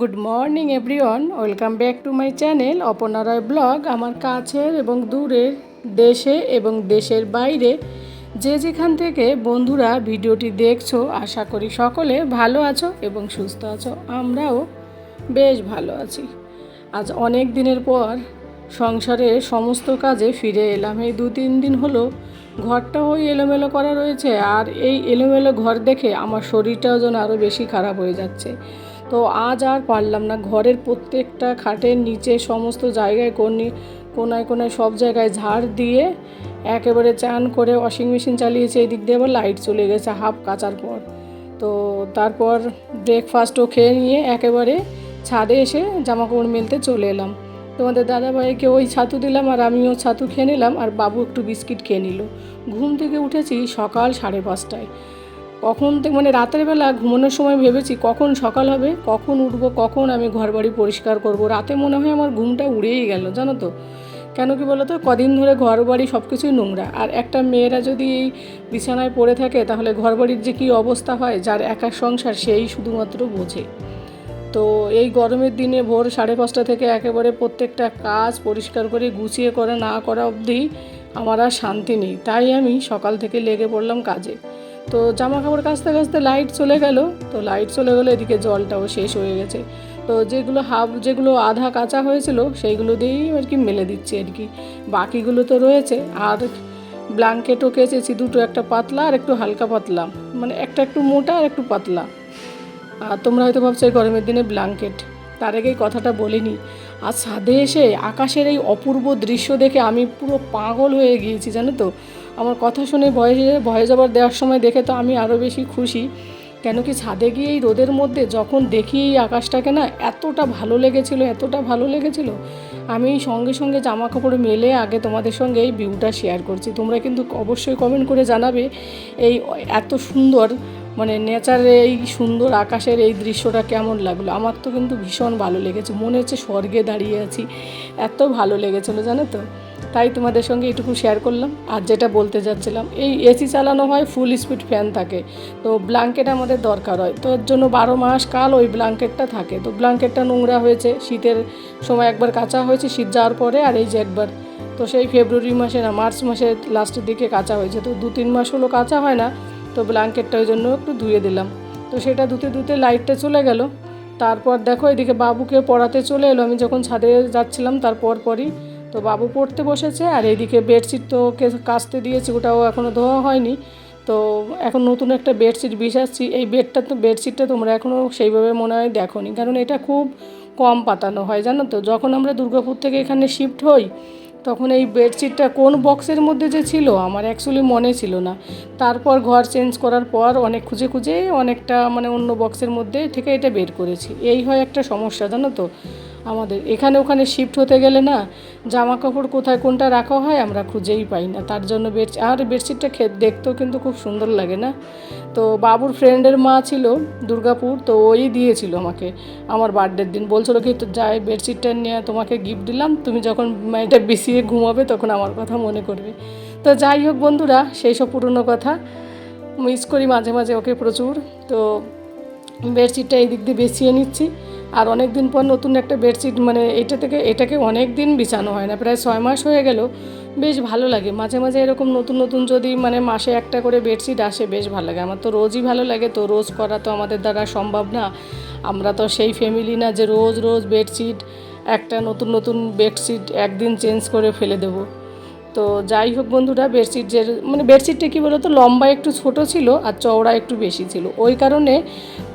Morning everyone welcome back to my channel Aparna Roy blog আমার কাছের এবং দূরের দেশে এবং দেশের বাইরে যে যেখান থেকে বন্ধুরা ভিডিওটি দেখছ, আশা করি সকলে ভালো আছো এবং সুস্থ আছো। আমরাও বেশ ভালো আছি। আজ অনেক দিনের পর সংসারের সমস্ত কাজে ফিরে এলাম। এই দু তিন দিন হলো ঘরটাও ওই এলোমেলো করা রয়েছে আর এই এলোমেলো ঘর দেখে আমার শরীরটাও যেন আরও বেশি খারাপ হয়ে যাচ্ছে। তো আজ আর পারলাম না। ঘরের প্রত্যেকটা খাটের নিচে সমস্ত জায়গায় কোনি কোনায় কোনায় সব জায়গায় ঝাড় দিয়ে একেবারে চান করে ওয়াশিং মেশিন চালিয়েছে। এই দিক দিয়ে আবার লাইট চলে গেছে হাফ কাচার পর। তো তারপর ব্রেকফাস্টও খেয়ে নিয়ে একেবারে ছাদে এসে জামা কাপড় মেলতে চলে এলাম। তোমাদের দাদাভাইকে ওই ছাতু দিলাম আর আমিও ছাতু খেয়ে নিলাম আর বাবু একটু বিস্কিট খেয়ে নিল। ঘুম থেকে উঠেছি সকাল সাড়ে পাঁচটায়। কখন থেকে মানে রাতের বেলা ঘুমানোর সময় ভেবেছি কখন সকাল হবে, কখন উঠবো, কখন আমি ঘর বাড়ি পরিষ্কার করব। রাতে মনে হয় আমার ঘুমটা উড়েই গেল, জানো তো? কেন কি বলো তো? কদিন ধরে ঘর বাড়ি সব কিছুই নোংরা। আর একটা মেয়েরা যদি এই বিছানায় পড়ে থাকে, তাহলে ঘর বাড়ির যে কী অবস্থা হয়, যার একা সংসার সেই শুধুমাত্র বোঝে। তো এই গরমের দিনে ভোর সাড়ে পাঁচটা থেকে একেবারে প্রত্যেকটা কাজ পরিষ্কার করে, গুছিয়ে করে না করা অবধি আমার আর শান্তি নেই। তাই আমি সকাল থেকে লেগে পড়লাম কাজে। তো জামা কাপড় কাচতে কাচতে লাইট চলে গেল। তো লাইট চলে গেলো, এদিকে জলটাও শেষ হয়ে গেছে। তো যেগুলো হাফ, যেগুলো আধা কাঁচা হয়েছিল, সেইগুলো দিয়েই আর কি মেলে দিচ্ছি আর কি। বাকিগুলো তো রয়েছে, আর ব্ল্যাঙ্কেটও কেচেছি, দুটো একটা পাতলা আর একটু হালকা পাতলা। মানে একটা একটু মোটা আর একটু পাতলা। আর তোমরা হয়তো ভাবছ এই গরমের দিনে ব্ল্যাঙ্কেট তার আগেই কথাটা বলিনি। আর ছাদে এসে আকাশের এই অপূর্ব দৃশ্য দেখে আমি পুরো পাগল হয়ে গিয়েছি, জানো তো? আমার কথা শুনে ভয়ে ভয়ে যাবার দেওয়ার সময় দেখে তো আমি আরও বেশি খুশি। কেন কি ছাদে গিয়ে এই রোদের মধ্যে যখন দেখি এই আকাশটাকে না, এতটা ভালো লেগেছিল, এতটা ভালো লেগেছিল, আমি সঙ্গে সঙ্গে জামা কাপড় মেলে আগে তোমাদের সঙ্গে এই ভিউটা শেয়ার করছি। তোমরা কিন্তু অবশ্যই কমেন্ট করে জানাবে এই এত সুন্দর মানে নেচারে এই সুন্দর আকাশের এই দৃশ্যটা কেমন লাগল। আমার তো কিন্তু ভীষণ ভালো লেগেছে। মনে হচ্ছে স্বর্গে দাঁড়িয়ে আছি। এত ভালো লেগেছিলো, জানো তো? তাই তোমাদের সঙ্গে এটুকু শেয়ার করলাম। আর যেটা বলতে যাচ্ছিলাম, এই এসি চালানো হয় ফুল স্পিড ফ্যান থাকে। তো ব্ল্যাঙ্কেট আমাদের দরকার হয়। তো এর জন্য বারো মাস কাল ওই ব্ল্যাঙ্কেটটা থাকে। তো ব্ল্যাঙ্কেটটা নোংরা হয়েছে। শীতের সময় একবার কাঁচা হয়েছে, শীত যাওয়ার পরে আর এই যে একবার। তো সেই ফেব্রুয়ারি মাসে না মার্চ মাসের লাস্টের দিকে কাঁচা হয়েছে। তো দু তিন মাস হলো কাঁচা হয় না। তো ব্ল্যাঙ্কেটটা ওই জন্য একটু ধুয়ে দিলাম। তো সেটা ধুতে ধুতে লাইটটা চলে গেল। তারপর দেখো এদিকে বাবুকে পড়াতে চলে এলো। আমি যখন ছাদে যাচ্ছিলাম তারপর পরই তো বাবু পড়তে বসেছে আর এইদিকে বেডশিট তো কাচতে দিয়েছি, ওটাও এখনও ধোয়া হয়নি। তো এখন নতুন একটা বেডশিট বিছাচ্ছি, এই বেডটা তো, বেডশিটটা তোমরা এখনও সেইভাবে মনে হয় দেখোনি, কারণ এটা খুব কম পাতানো হয়, জানো তো? যখন আমরা দুর্গাপুর থেকে এখানে শিফট হই, তখন এই বেডশিটটা কোন বক্সের মধ্যে যে ছিল আমার অ্যাকচুয়ালি মনে ছিল না। তারপর ঘর চেঞ্জ করার পর অনেক খুঁজে খুঁজে অনেকটা মানে অন্য বক্সের মধ্যে থেকে এটা বের করেছি। এই হয় একটা সমস্যা, জানো তো? আমাদের। এখানে ওখানে শিফট হতে গেলে না জামা কাপড় কোথায় কোনটা রাখা হয় আমরা খুঁজেই পাই না। তার জন্য বেড আর বেডশিটটা খে দেখতেও কিন্তু খুব সুন্দর লাগে না। তো বাবুর ফ্রেন্ডের মা ছিল দুর্গাপুর, তো ওই দিয়েছিল আমাকে। আমার বার্থডের দিন। বলছিল কি, তো যাই, বেডশিটটা নিয়ে তোমাকে গিফট দিলাম। তুমি যখন এটা বিছিয়ে ঘুমাবে তখন আমার কথা মনে করবে। তো যাই হোক বন্ধুরা, সেই সব পুরনো কথা। মিস করি মাঝে মাঝে ওকে প্রচুর। তো বেডশিটটা এই দিক দিয়ে বেছিয়ে নিচ্ছি। আর অনেক দিন পর নতুন একটা বেডশিট মানে এটা থেকে, এটাকে অনেক দিন বিছানো হয় না, প্রায় ছয় মাস হয়ে গেল, বেশ ভালো লাগে। মাঝে মাঝে এরকম নতুন নতুন যদি মানে মাসে একটা করে বেডশিট আসে, বেশ ভালো লাগে। আমার তো রোজই ভালো লাগে, তো রোজ করা তো আমাদের দ্বারা সম্ভব না। আমরা তো সেই ফ্যামিলি না যে রোজ রোজ বেডশিট, একটা নতুন নতুন বেডশিট একদিন চেঞ্জ করে ফেলে দেবো। তো যাই হোক বন্ধুরা বেডশিট যে মানে বেডশিটটা কী বলতো, লম্বা একটু ছোট ছিল আর চওড়া একটু বেশি ছিল। ওই কারণে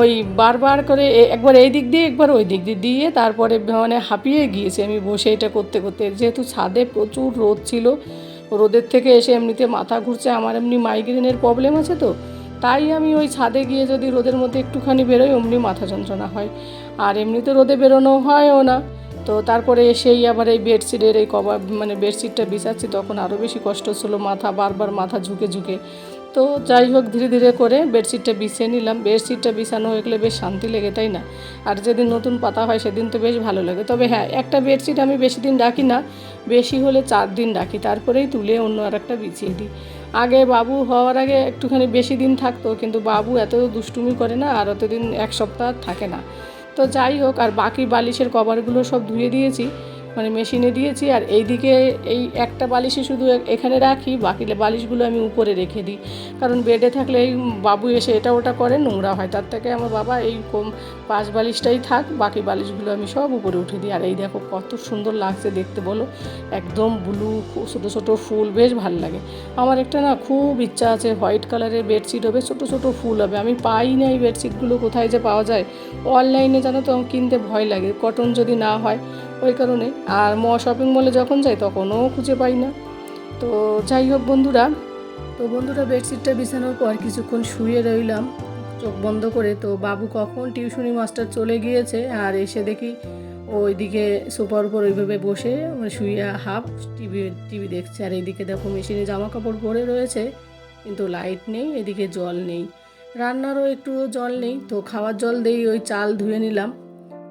ওই বারবার করে একবার এই দিক দিয়ে, একবার ওই দিক দিয়ে দিয়ে তারপরে মানে হাঁপিয়ে গিয়েছি আমি বসে এটা করতে করতে। যেহেতু ছাদে প্রচুর রোদ ছিল, রোদের থেকে এসে এমনিতে মাথা ঘুরছে, আমার এমনি মাইগ্রেনের প্রবলেম আছে তো, তাই আমি ওই ছাদে গিয়ে যদি রোদের মধ্যে একটুখানি বেরোই, অমনি মাথা যন্ত্রণা হয়। আর এমনিতে রোদে বেরোনো হয়ও না। তো তারপরে এসেই আবার এই বেডশিটের এই কভার মানে বেডশিটটা বিছাচ্ছি, তখন আরও বেশি কষ্ট ছিল মাথা বারবার মাথা ঝুঁকে ঝুঁকে। তো যাই হোক, ধীরে ধীরে করে বেডশিটটা বিছিয়ে নিলাম। বেডশিটটা বিছানো হয়ে গেলে বেশ শান্তি লেগে, তাই না? আর যেদিন নতুন পাতা হয়, সেদিন তো বেশ ভালো লাগে। তবে হ্যাঁ একটা বেডশিট আমি বেশি দিন রাখি না, বেশি হলে চার দিন রাখি, তারপরেই তুলে অন্য আর একটা বিছিয়ে দিই। আগে বাবু হওয়ার আগে একটুখানি বেশি দিন থাকতো, কিন্তু বাবু এত দুষ্টুমি করে না, আর অতদিন এক সপ্তাহ থাকে না। তো যাই হোক আর বাকি বালিশের কভারগুলো সব ধুয়ে দিয়েছি। মানে মেশিনে দিয়েছি আর এইদিকে এই একটা বালিশই শুধু এখানে রাখি, বাকি বালিশগুলো আমি উপরে রেখে দিই। কারণ বেডে থাকলে এই বাবু এসে এটা ওটা করে, নোংরা হয়। তার থেকে আমার বাবা এই কম পাঁচ বালিশটাই থাক, বাকি বালিশগুলো আমি সব উপরে উঠে দিই। আর এই দেখো কত সুন্দর লাগছে দেখতে বলো। একদম ব্লু ছোটো ছোটো ফুল, বেশ ভালো লাগে। আমার একটা না খুব ইচ্ছা আছে হোয়াইট কালারের বেডশিট হবে, ছোটো ছোটো ফুল হবে। আমি পাই না এই বেডশিটগুলো কোথায় যে পাওয়া যায়। অনলাইনে জানো তো কিনতে ভয় লাগে। কটন যদি না হয় ওই কারণে। আর ম শপিং মলে যখন যাই, তখনও খুঁজে পাই না। তো যাই হোক বন্ধুরা, তো বন্ধুরা, বেডশিটটা বিছানোর পর কিছুক্ষণ শুয়ে রইলাম, চোখ বন্ধ করে। তো বাবু কখন টিউশনি মাস্টার চলে গিয়েছে, আর এসে দেখি ওইদিকে সোফার উপর ওইভাবে বসে মানে শুয়ে হাফ টিভি টিভি দেখছে। আর এইদিকে দেখো মেশিনে জামা কাপড় পরে রয়েছে, কিন্তু লাইট নেই, এদিকে জল নেই। রান্নারও একটু জল নেই, তো খাওয়ার জল দিয়েই ওই চাল ধুয়ে নিলাম।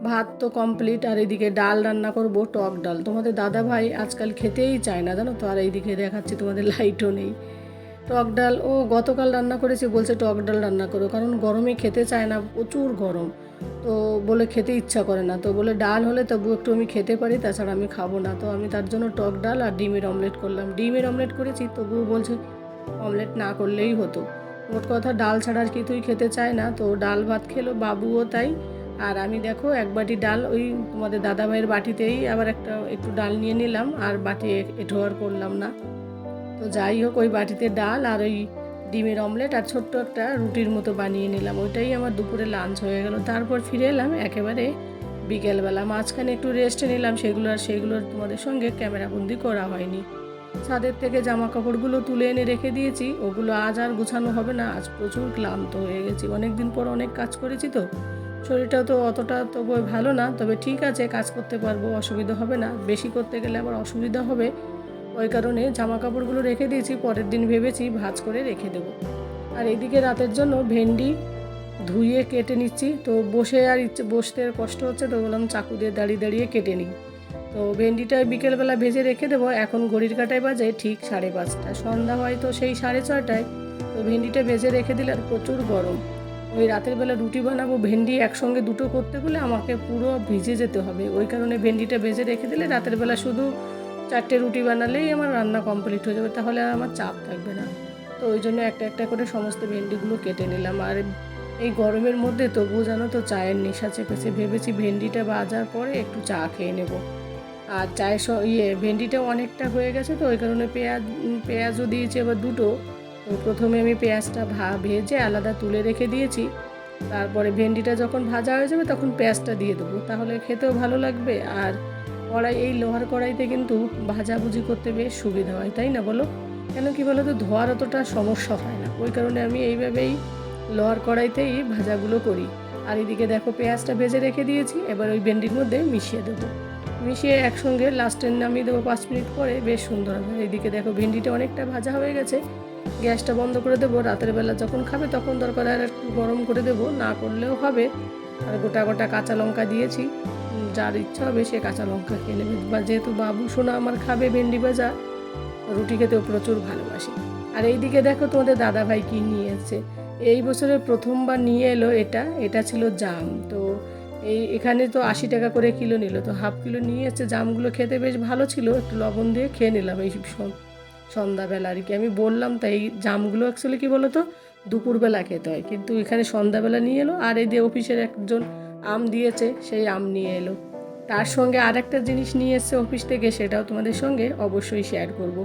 ভাত তো কমপ্লিট আর এইদিকে ডাল রান্না করব, টক ডাল। তোমাদের দাদা ভাই আজকাল খেতেই চায় না, জানো তো? আর এইদিকে দেখাচ্ছি তোমাদের লাইটও নেই। টক ডাল, ও গতকাল রান্না করেছি, বলছে টক ডাল রান্না করো, কারণ গরমে খেতে চায় না, প্রচুর গরম। তো বলে খেতে ইচ্ছা করে না, তো বলে ডাল হলে তবু একটু আমি খেতে পারি, তাছাড়া আমি খাব না। তো আমি তার জন্য টক ডাল আর ডিমের অমলেট করলাম। ডিমের অমলেট করেছি, তবুও বলছে অমলেট না করলেই হতো। মোট কথা ডাল ছাড়া আর কিছুই খেতে চায় না, তো ডাল ভাত খেলো, বাবুও তাই। আর আমি দেখো এক বাটি ডাল, ওই তোমাদের দাদাভাইয়ের বাটিতেই আবার একটা একটু ডাল নিয়ে নিলাম, আর বাটি এঁঠো আর করলাম না। তো যাই হোক, ওই বাটিতে ডাল আর ওই ডিমের অমলেট আর ছোট্ট একটা রুটির মতো বানিয়ে নিলাম। ওইটাই আমার দুপুরে লাঞ্চ হয়ে গেল। তারপর ফিরে এলাম একেবারে বিকেলবেলা। মাঝখানে একটু রেস্ট নিলাম, সেগুলো আর সেগুলো আর তোমাদের সঙ্গে ক্যামেরাবন্দি করা হয়নি। ছাদের থেকে জামা কাপড়গুলো তুলে এনে রেখে দিয়েছি। ওগুলো আজ আর গুছানো হবে না। আজ প্রচুর ক্লান্ত হয়ে গেছি। অনেক দিন পর অনেক কাজ করেছি তো। শরীরটা তো অতটা তবু ভালো না, তবে ঠিক আছে, কাজ করতে পারব, অসুবিধা হবে না। বেশি করতে গেলে আবার অসুবিধা হবে। ওই কারণে জামা কাপড়গুলো রেখে দিয়েছি, পরের দিন ভেবেছি ভাজ করে রেখে দেবো। আর এদিকে রাতের জন্য ভেন্ডি ধুয়ে কেটে নিচ্ছি। তো বসে আর ইচ্ছে, বসতে কষ্ট হচ্ছে, তো বললাম চাকু দিয়ে দাঁড়িয়ে দাঁড়িয়ে কেটে নিই। তো ভেন্ডিটা বিকেলবেলা ভেজে রেখে দেবো। এখন ঘড়ির কাটায় বাজে ঠিক সাড়ে পাঁচটা। সন্ধ্যা হয় তো সেই সাড়ে ছয়টায়। তো ভেন্ডিটা ভেজে রেখে দিলে আর প্রচুর গরম। ওই রাতের বেলা রুটি বানাবো, ভেন্ডি একসঙ্গে দুটো করতে গেলে আমাকে পুরো ভিজে যেতে হবে। ওই কারণে ভেন্ডিটা ভেজে রেখে দিলে রাতের বেলা শুধু চারটে রুটি বানালেই আমার রান্না কমপ্লিট হয়ে যাবে, তাহলে আর আমার চাপ থাকবে না। তো ওই জন্য একটা একটা করে সমস্ত ভেন্ডিগুলো কেটে নিলাম। আর এই গরমের মধ্যে তবুও জানো তো চায়ের নেশা চেপেছে, ভেবেছি ভেন্ডিটা বাজার পরে একটু চা খেয়ে নেব। আর চায়ের ইয়ে ভেন্ডিটা অনেকটা হয়ে গেছে তো, ওই কারণে পেঁয়াজ পেঁয়াজও দিয়েছি আবার দুটো। তো প্রথমে আমি পেঁয়াজটা ভা, ভেজে আলাদা তুলে রেখে দিয়েছি। তারপরে ভেন্ডিটা যখন ভাজা হয়ে যাবে তখন পেঁয়াজটা দিয়ে দেবো। তাহলে খেতেও ভালো লাগবে আর কড়াই, এই লোহার কড়াইতে কিন্তু ভাজাভুজি করতে বেশ সুবিধা হয়, তাই না বলো? কেন কি বলো তো ধোয়ার অতটা সমস্যা হয় না। ওই কারণে আমি এইভাবেই লোহার কড়াইতেই ভাজাগুলো করি। আর এদিকে দেখো পেঁয়াজটা ভেজে রেখে দিয়েছি, এবার ওই ভেন্ডির মধ্যে মিশিয়ে দেবো। মিশিয়ে একসঙ্গে লাস্টে নামিয়ে দেবো পাঁচ মিনিট পরে, বেশ সুন্দর হবে। এদিকে দেখো ভেন্ডিটা অনেকটা ভাজা হয়ে গেছে। গ্যাসটা বন্ধ করে দেবো, রাতের বেলা যখন খাবে তখন দরকার আর একটু গরম করে দেবো, না করলেও হবে। আর গোটা গোটা কাঁচা লঙ্কা দিয়েছি যার ইচ্ছা হবে সে কাঁচা লঙ্কা খেয়ে নেবে। বা যেহেতু বাবু সোনা আমার খাবে ভেন্ডি ভাজা, রুটি খেতেও প্রচুর ভালোবাসি। আর এইদিকে দেখো তোমাদের দাদা ভাই কী নিয়ে এসছে এই বছরের প্রথমবার নিয়ে এলো এটা এটা ছিল জাম। তো এই এখানে তো আশি টাকা করে কিলো নিল, তো হাফ কিলো নিয়ে এসছে। জামগুলো খেতে বেশ ভালো ছিল, একটু লবণ দিয়ে খেয়ে নিলাম এই সন্ধ্যাবেলা আর কি। আমি বললাম তাই এই জামগুলো অ্যাকচুয়ালি কী বলো তো দুপুরবেলা খেতে হয়। কিন্তু এখানে সন্ধ্যাবেলা নিয়ে এলো আর এই যে অফিসের একজন আম দিয়েছে, সেই আম নিয়ে এলো। তার সঙ্গে আর একটা জিনিস নিয়ে এসছে অফিস থেকে, সেটাও তোমাদের সঙ্গে অবশ্যই শেয়ার করব।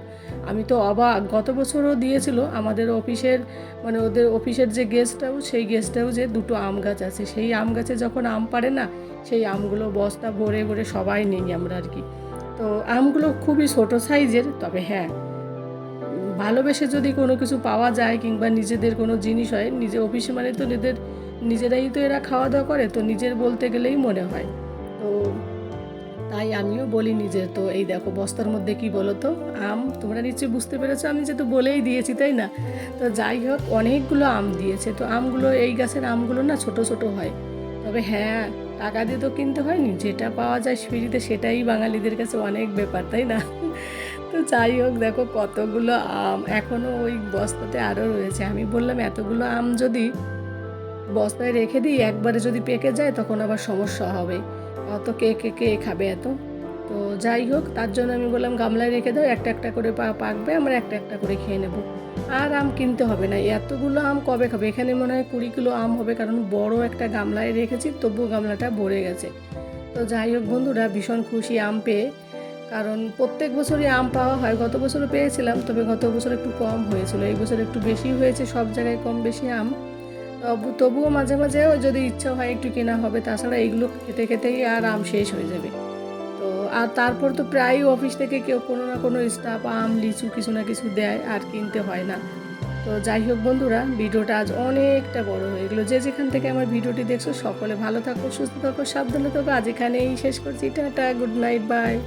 আমি তো অবাক, গত বছরও দিয়েছিল আমাদের অফিসের মানে ওদের অফিসের যে গেস্ট হাউস সেই গেস্ট হাউসে দুটো আম গাছ আছে। সেই আম গাছে যখন আম পারে না, সেই আমগুলো বস্তা ভরে ভরে সবাই নেই আমরা আর কি। তো আমগুলো খুবই ছোটো সাইজের তবে হ্যাঁ ভালোবেসে যদি কোনো কিছু পাওয়া যায় কিংবা নিজেদের কোনো জিনিস হয়, নিজে অফিসে মানে তো নিজেদের, নিজেরাই তো এরা খাওয়া দাওয়া করে, তো নিজের বলতে গেলেই মনে হয়। তো তাই আমিও বলি নিজের, তো এই দেখো বস্তার মধ্যে কি বলো তো আম, তোমরা নিশ্চয়ই বুঝতে পেরেছ, আমি যেহেতু বলেই দিয়েছি, তাই না? তো যাই হোক, অনেকগুলো আম দিয়েছে, তো আমগুলো, এই গাছের আমগুলো না ছোট ছোট হয়। তবে হ্যাঁ টাকা দিয়ে তো কিনতে হয়নি, যেটা পাওয়া যায় ফ্রিতে সেটাই বাঙালিদের কাছে অনেক ব্যাপার, তাই না? তো যাই হোক, দেখো কতগুলো আম এখনও ওই বস্তাতে আরও রয়েছে। আমি বললাম, এতগুলো আম যদি বস্তায় রেখে দিই, একবারে যদি পেকে যায়, তখন আবার সমস্যা হবে। অত কে কে কে খাবে এত? তো যাই হোক, তার জন্য আমি বললাম, গামলায় রেখে দাও, একটা একটা করে পাকবে, আমরা একটা একটা করে খেয়ে নেব। আর আম কিনতে হবে না, এতগুলো আম কবে খাবে? এখানে মনে হয় কুড়ি কিলো আম হবে, কারণ বড় একটা গামলায় রেখেছি, তবুও গামলাটা ভরে গেছে। তো যাই হোক, বন্ধুরা, ভীষণ খুশি আম পেয়ে। কারণ প্রত্যেক বছরই আম পাওয়া হয়। গত বছরও পেয়েছিলাম, তবে গত বছর একটু কম হয়েছিল। এই বছর একটু বেশি হয়েছে, সব জায়গায় কম বেশি আম। তবু, তবুও মাঝে মাঝে যদি ইচ্ছা হয় একটু কেনা হবে, তাছাড়া এইগুলো খেতে খেতেই আর আম শেষ হয়ে যাবে। তো, আর তারপর তো প্রায় অফিস থেকে কেউ কোনো না কোনো স্টাফ আম, লিচু কিছু না কিছু দেয় আর কিনতে হয় না। তো যাই হোক বন্ধুরা, ভিডিওটা আজ অনেকটা বড় হয়ে গেলো। যে যেখান থেকে আমার ভিডিওটি দেখছ, সকলে ভালো থাকো, সুস্থ থাকো, সাবধানে থাকো। আজ এখানেই শেষ করছি। Tata, good night, bye.